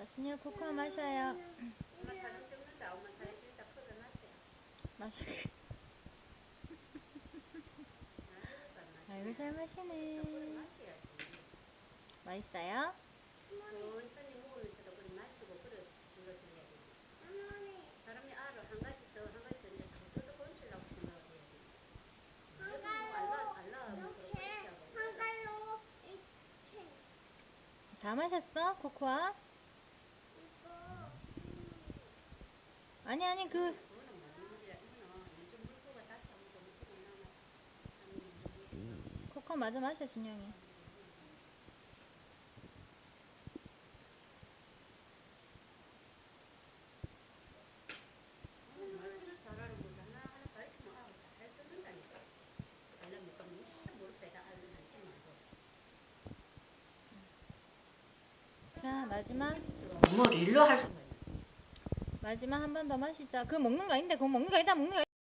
자, 진이야 코코아 마셔요. 엄마 사진 찍는다. 엄마 사진 찍다 커서 마셔. 아이고 잘잘 마시네. 맛있어요? 천천히 먹으면서도 그래 마시고 그래 줄어들어야 되지. 사람이 알을 한 가지 더 한 가지 더 이제 자꾸 뜯어 건치려고 생각을 해야 돼. 알라 알라 뭐 그렇게 이렇게 하고 다 마셨어? 코코아? 아니 아니 그 그거는 무슨 물이야? 이거는 요즘 물고가 다시 한번 더 먹 고 나면 한 이게 코코아 마저 마셔 말고. 자 마지막 뭘 일로 할 있나? 마지막 한 번 더 마시자. 그거 먹는 거 아닌데 그거 먹는 거 아니다 먹는 거.